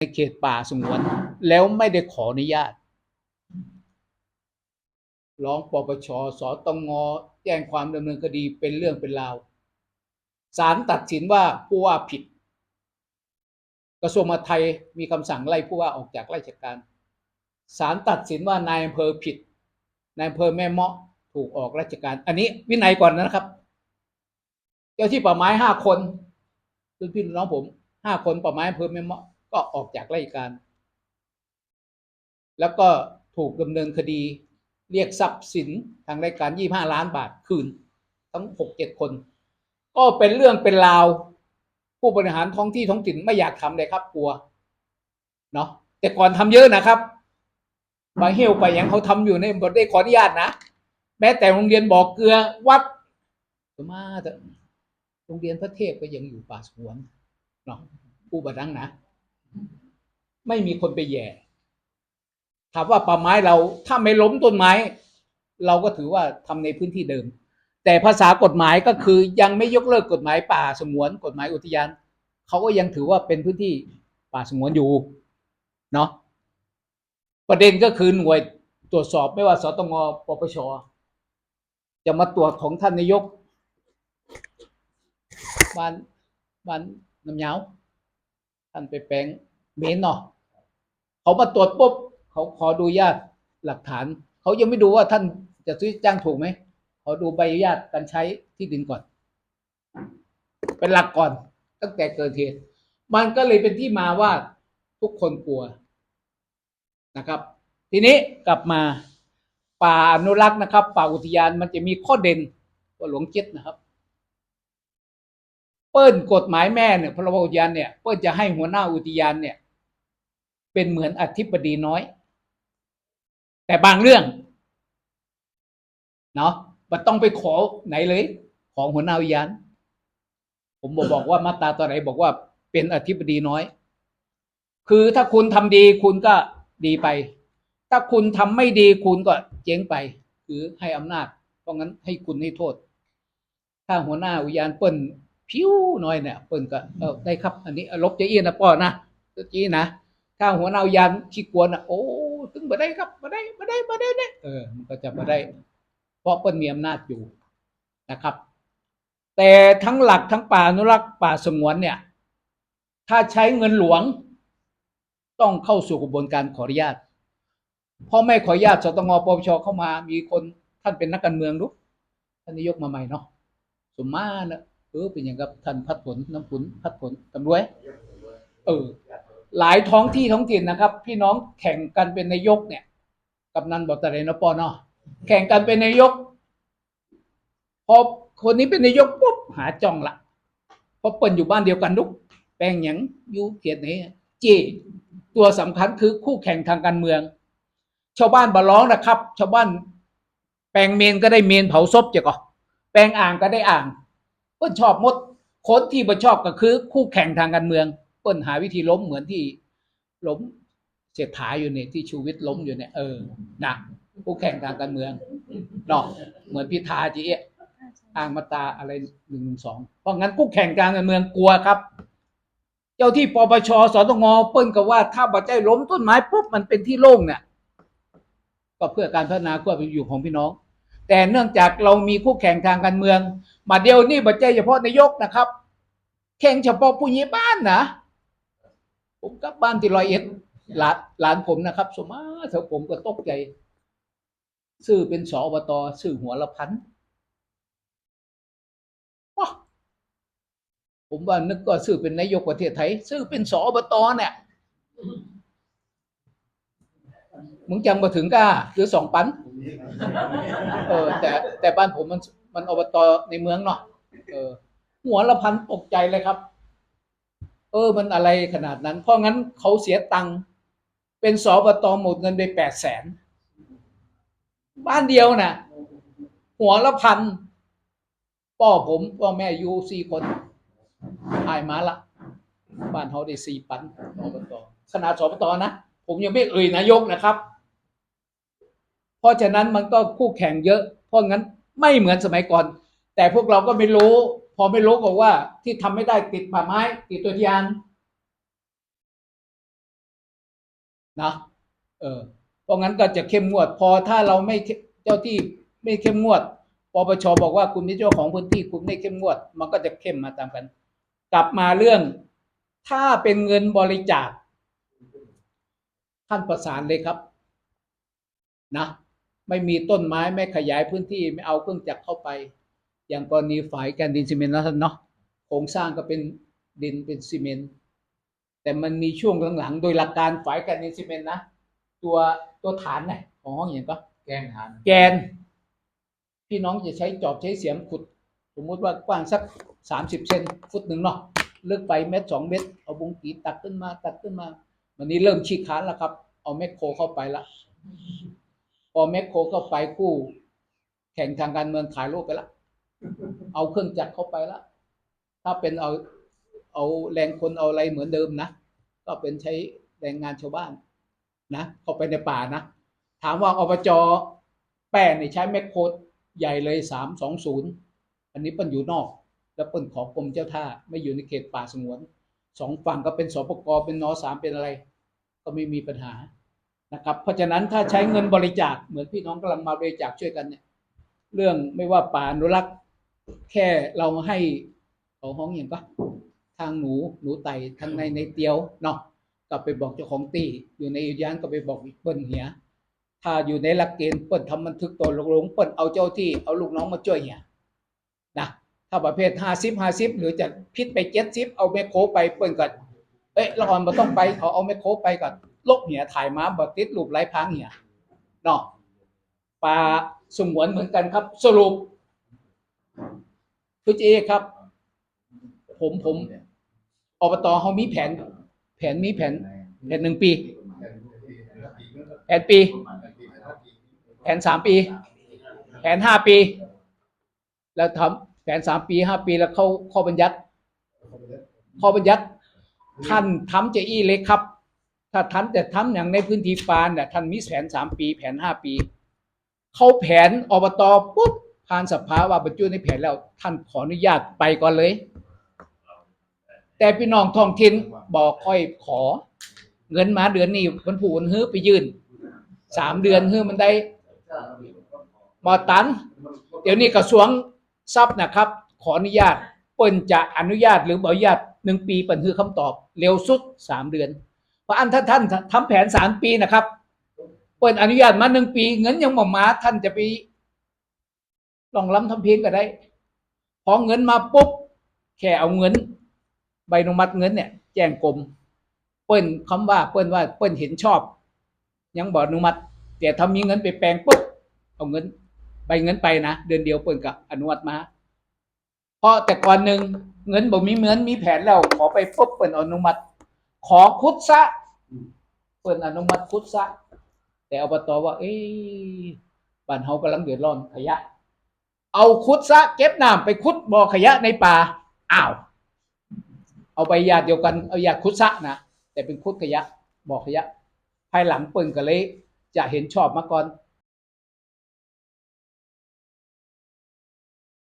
ในเขตป่าสงวน แล้วไม่ได้ขออนุญาต ร้องปปชสตงแจ้งความดำเนินคดีเป็นเรื่องเป็นราวศาลตัดสินว่าผู้ว่าผิด กระทรวงมหาดไทยมีคำสั่งไล่ผู้ว่าออกจากราชการศาลตัดสินว่านายอำเภอผิดนายอำเภอแม่เมาะถูกออกราชการ อันนี้วินัยก่อนนะครับ เจ้าที่ป่าไม้ห้าคนรุ่นพี่รุ่นน้องผมห้าคนป่าไม้อำเภอแม่เมาะ ก็ออกจากราชการ แล้วก็ถูกดำเนินคดีเรียกทรัพย์สินทางรายการยี่ห้าล้านบาทคืน ทั้งหกเจ็ดคน ก็เป็นเรื่องเป็นราว ผู้บริหารท้องที่ท้องถิ่นไม่อยากทำเลยครับกลัวเนาะแต่ก่อนทำเยอะนะครับบางเฮียวไปย่างเขาทำอยู่ในบทได้ขออนุญาตนะ แม้แต่โรงเรียนบอกเกลือวัดมาแต่โรงเรียนพระเทพก็ยังอยู่ป่าสวนเนาะผู้บัดังนะ ไม่มีคนไปแย่ถามว่าป่าไม้เราถ้าไม่ล้มต้นไม้ เราก็ถือว่าทำในพื้นที่เดิม แต่ภาษากฎหมายก็คือยังไม่ยกเลิกกฎหมายป่าสงวน กฎหมายอุทยานเขาก็ยังถือว่าเป็นพื้นที่ป่าสงวนอยู่เนาะประเด็นก็คือหน่วยตรวจสอบไม่ว่าสตงปปชจะมาตรวจของท่านนายกบ้านบ้านน้ำเหยาว ท่านไปแปลงเมนเนาะเขามาตรวจปุ๊บเขาขอดูญาติหลักฐาน เขายังไม่ดูว่าท่านจะซื้อจ้างถูกไหมขอดูใบอนุญาตการใช้ที่ดินก่อน เป็นหลักก่อน ตั้งแต่เกิดเหตุมันก็เลยเป็นที่มาว่าทุกคนกลัวนะครับ ทีนี้กลับมาป่าอนุรักษ์นะครับ ป่าอุทยานมันจะมีข้อเด่นว่าหลวงจ็ดนะครับ เปิ้ลกฎหมายแม่เนี่ยพรบอุทยานเนี่ยเปิ้ลจะให้หัวหน้าอุทยานเนี่ย เป็นเหมือนอธิบดีน้อย แต่บางเรื่องเนาะมันต้องไปขอไหนเลย ของหัวหน้าวิญญาณผมบอกบอกว่ามาตราตัวไหนบอกว่าเป็นอธิบดีน้อย คือถ้าคุณทำดีคุณก็ดีไป ถ้าคุณทำไม่ดีคุณก็เจ๊งไป คือให้อำนาจ เพราะงั้นให้คุณให้โทษ ถ้าหัวหน้าวิญญาณเปิ้น ผิวน้อยเนี่ยเปิ้นก็เออได้ครับ อันนี้ลบจะเอียนนะป้อนะจี้นะถ้าหัวหน้าวิญญาณขี้กวนอะโอ้ถึงมาได้ครับมาได้มาได้มาได้เนี่ยเออ มันก็จะมาได้ เพราะเปิ้ลมีอำนาจอยู่นะครับ แต่ทั้งหลักทั้งป่าอนุรักษ์ป่าสงวนเนี่ย ถ้าใช้เงินหลวง ต้องเข้าสู่กระบวนการขออนุญาตพราะไม่ขออนุญาตสตงปปชเข้ามา มีคนท่านเป็นนักการเมืองรู้ท่านนายกมาใหม่เนาะสมมาเนะ เออเป็นอย่างกับท่านพัดผลน้ำผลพัดผลตำรวจเออ หลายท้องที่ท้องถิ่นนะครับ พี่น้องแข่งกันเป็นนายกเนี่ยกำนันบอกแต่ไหนปอเนาะแข่งกันเป็นนายก พอคนนี้เป็นนายกปุ๊บหาจ้องละเพราะเปิ้นอยู่บ้านเดียวกันลุกแปลงหยังอยู่เขียนนี้จีตัวสำคัญคือคู่แข่งทางการเมือง ชาวบ้านบาร้องนะครับ ชาวบ้าน แปลงเมนก็ได้เมนเผาศพจ้ะก็แปลงอ่างก็ได้อ่าง เปิ้นชอบหมดคนที่บ่ชอบก็คือ คู่แข่งทางการเมือง เปิ้นหาวิธีล้มเหมือนที่ล้มเศรษฐาอยู่เนี่ยที่ชูวิทย์ล้มอยู่เนี่ยเออนะคู่แข่งทางการเมืองเนาะเหมือนพิธาจีเอะอ้างมาตาอะไรหนึ่งสองเพราะงั้นกู้แข่งกลางการเมืองกลัวครับ เจ้าที่ปปชสตงเปิ้นก็ว่าถ้าบัจใจล้มต้นไม้ปุ๊บมันเป็นที่โล่งเนี่ยก็เพื่อการพัฒนาความเป็นอยู่ของพี่น้อง แต่เนื่องจากเรามีคู่แข่งทางการเมือง มาเดียวนี่บัจใจเฉพาะนายกนะครับ แข่งเฉพาะผู้ใหญ่บ้านนะผมกลับบ้านที่ร้อยเอ็ดหลานหลานผมนะครับ สมมาเถอะผมก็ตกใจชื่อเป็นสอบตชื่อหัวละพันผมว่านึกก็ชื่อเป็นนายกประเทศไทยชื่อเป็นสอบตเนี่ย มึงจังมาถึงก้าหรือสองปันเออ แต่แต่บ้านผมมันมันอบตในเมืองเนาะเออ หัวละพันตกใจเลยครับ เออ มันอะไรขนาดนั้น เพราะงั้นเขาเสียตังค์เป็นสอบตหมดเงินไปแปดแสนบ้านเดียวนะหัวละพันพ่อผมพ่อแม่อยู่สี่คนหายมาละบ้านเขาได้สี่ปันสอบตขนาดสอบตนะ ผมยังไม่เอ่ยนายกนะครับ เพราะฉะนั้นมันก็คู่แข่งเยอะ เพราะงั้นไม่เหมือนสมัยก่อน แต่พวกเราก็ไม่รู้ พอไม่รู้ก็ว่าที่ทำไม่ได้ติดป่าไม้ ติดตัวทยานนะเออเพราะงั้นก็จะเข้มงวด พอถ้าเราไม่เข้มเจ้าที่ไม่เข้มงวดปปชบอกว่าคุณเป็นเจ้าของพื้นที่คุณไม่เข้มงวด มันก็จะเข้มมาตามกัน กลับมาเรื่อง ถ้าเป็นเงินบริจาคท่านประสานเลยครับ นะ ไม่มีต้นไม้ไม่ขยายพื้นที่ไม่เอาเครื่องจักรเข้าไป อย่างกรณีฝายแกนดินซีเมนต์นะท่านเนาะโครงสร้างก็เป็นดินเป็นซีเมนต์แต่มันมีช่วงหลังๆโดยหลักการฝายแกนดินซีเมนต์นะตัวตัวฐานเนี่ยของห้องอย่างก็แกงทานแกนพี่น้องจะใช้จอบใช้เสียมขุด สมมุติว่ากว้างสักสามสิบเซนฟุตหนึ่งเนาะลึกไปเมตรสองเมตรเอาบุงกีตักขึ้นมาตักขึ้นมา วันนี้เริ่มชี้ค้านแล้วครับ เอาแมคโครเข้าไปละพ อแมคโครเข้าไปกู้แข่งทางการเมืองขายโลกไปละ เอาเครื่องจักรเข้าไปละ ถ้าเป็นเอาเอาแรงคนเอาอะไรเหมือนเดิมนะ ก็เป็นใช้แรงงานชาวบ้านนะเข้าไปในป่านะ ถามว่าอบจแป้นี่ใช้แมคโครใหญ่เลยสามสองศูนย์อันนี้เปิ้นอยู่นอก แล้วเปิ้นขอกรมเจ้าท่าไม่อยู่ในเขตป่าสงวนสองฝั่งก็เป็นสปกเป็นนอสามเป็นอะไร ก็ไม่มีปัญหา นะครับ เพราะฉะนั้นถ้าใช้เงินบริจาคเหมือนพี่น้องกำลังมาบริจาคช่วยกันเนี่ย เรื่องไม่ว่าป่าอนุรักษ์แค่เราให้ของห้องอย่างก็ทางหนูหนูไต่ทางในในเตียวเนาะก็ไปบอกเจ้าของตีอยู่ในอุทยานก็ไปบอกอีกเปิ้นเหียถ้าอยู่ในหลักเกณฑ์เปิ้นทำบันทึกตัวลงลงเปิ้นเอาเจ้าที่เอาลูกน้องมาช่วยเหียนะถ้าประเภทห้าสิบห้าสิบหรือจะพิษไปเจ็ดสิบเอาแมคโครไปเปิ้นก็เอ้ยละอ่อนต้องไปเอาเอาแมคโครไปก็ ลบเหียถ่ายมาบ่ติดรูปไร้พังเหียเนาะปลาสงวนเหมือนกันครับ สรุปคือเจครับ ผมผมอบตเขามีแผน แผนมีแผน แผนหนึ่งปี แผนปี แผนสามปี แผนห้าปี แล้วทำแผนสามปีห้าปีแล้วเข้าข้อบัญญัติข้อบัญญัติท่านทำเจอี้เล็กครับ ถ้าท่านจะทำอย่างในพื้นที่ปานเนี่ยท่านมีแผนสามปี แผนห้าปี เข้าแผนอบตปุ๊บผ่านสภาว่าบรรจุในแผนแล้ว ท่านขออนุญาตไปก่อนเลย แต่พี่น้องท้องถิ่นบอกค่อยขอ เงินมาเดือนนี้มันผูนฮื้อไปยื่นสามเดือนฮื้อมันได้มอตัน เดี๋ยวนี้กระทรวงทรัพย์นะครับ ขออนุญาตเปิ้นจะอนุญาตหรือบอนุญาตหนึ่งปีเปิ้นคือคำตอบ เร็วสุดสามเดือน เพราะอันท่าท่านทำแผนสามปีนะครับเปิ้นอนุญาตมาหนึ่งปีเงินยังบ่มาท่านจะไปลองล้ำทำเพียงก็ได้ พอเงินมาปุ๊บแค่เอาเงิน ใบอนุมัติเงินเนี่ย แจ้งกรมเปิ้นคำว่าเปิ้นว่าเปิ้นเห็นชอบ ยังบอกอนุมัติ แต่ถ้ามีเงินไปแปลงปุ๊บเอาเงิน ใบเงินไปนะเดือนเดียวเปิ้นก็อนุมัติมา เพราะแต่ก่อนหนึ่งเงินบ่มีเงินมีแผนแล้วขอไปปุ๊บเปิ้นอนุมัติ ขอคุดซะเปิ้นอนุมัติคุดซะ แต่อบตว่า เอ้ยบ้านเฮากำลังเดือดร้อนขยะ เอาคุดซะ เก็บน้ำไปคุดบ่อขยะในป่าอ้าว เอาใบยาเดียวกันเอายาคุดซะนะแต่เป็นคุดขยะบ่อขยะ ภายหลังเปิ้นก็เลย จะเห็นชอบมาก่อน